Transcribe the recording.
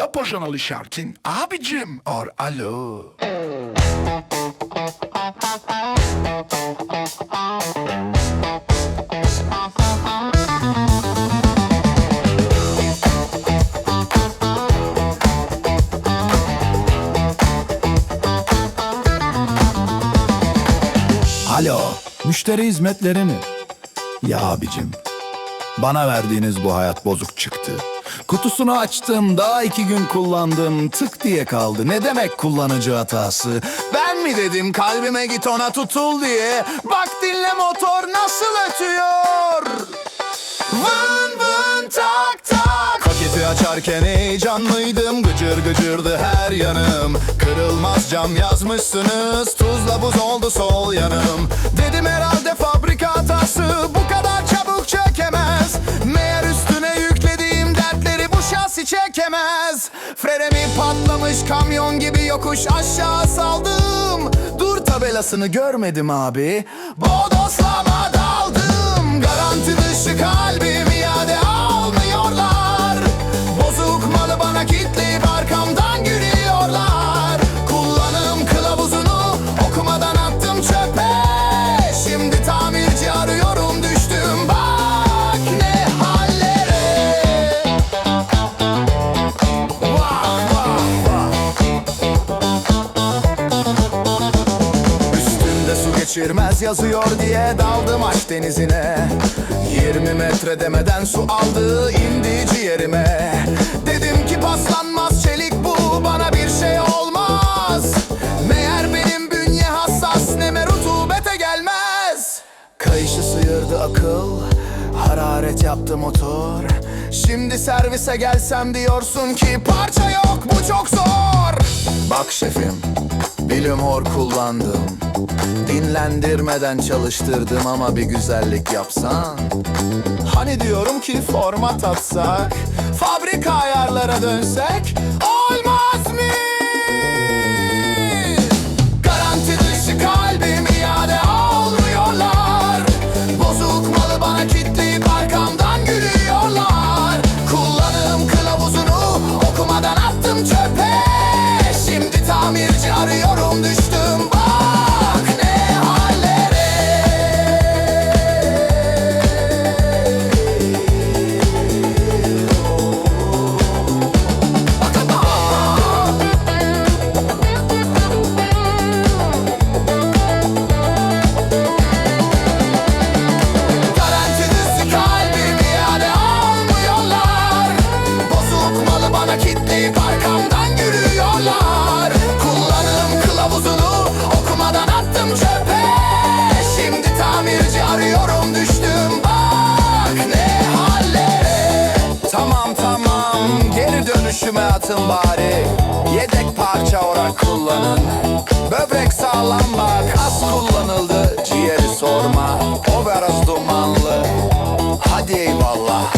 Yap boşanalı şarkın abicim or alo. Alo, müşteri hizmetleri mi? Ya abicim, bana verdiğiniz bu hayat bozuk çıktı. Kutusunu açtım, daha iki gün kullandım, tık diye kaldı. Ne demek kullanıcı hatası? Ben mi dedim kalbime git ona tutul diye? Bak dinle motor nasıl ötüyor. Vın vın tak tak Paketi açarken heyecanlıydım Gıcır gıcırdı her yanım Kırılmaz cam yazmışsınız Tuzla buz oldu sol yanım Dedim herhalde fabrika çekemez Freni patlamış kamyon gibi yokuş aşağı saldım. Dur tabelasını görmedim abi. Bodoslama daldım. Garanti dışı kalbim geçirmez yazıyor diye daldım aşk denizine. 20 metre demeden su aldı indi ciğerime. Dedim ki paslanmaz çelik bu bana bir şey olmaz. Meğer benim bünye hassas neme rutubete gelmez. Kayışı sıyırdı akıl Hararet yaptı motor. Şimdi servise gelsem diyorsun ki Parça yok bu çok zor. Bak şefim Bilim hor kullandım. Dinlendirmeden çalıştırdım ama bir güzellik yapsan. Hani diyorum ki format atsak Fabrika ayarlara dönsek Olmaz arıyorum düştüm bak ne hallere. Garanti dışı kalbim iade almıyorlar Bozuk malı bana kitleyip arkamdan yürüyorlar Kılavuzunu okumadan attım çöpe. Şimdi tamirci arıyorum düştüm bak ne hallere. Tamam tamam geri dönüşüme atın bari. Yedek parça olarak kullanın. Böbrek sağlam bak az kullanıldı. Ciğeri sorma O biraz dumanlı. Hadi eyvallah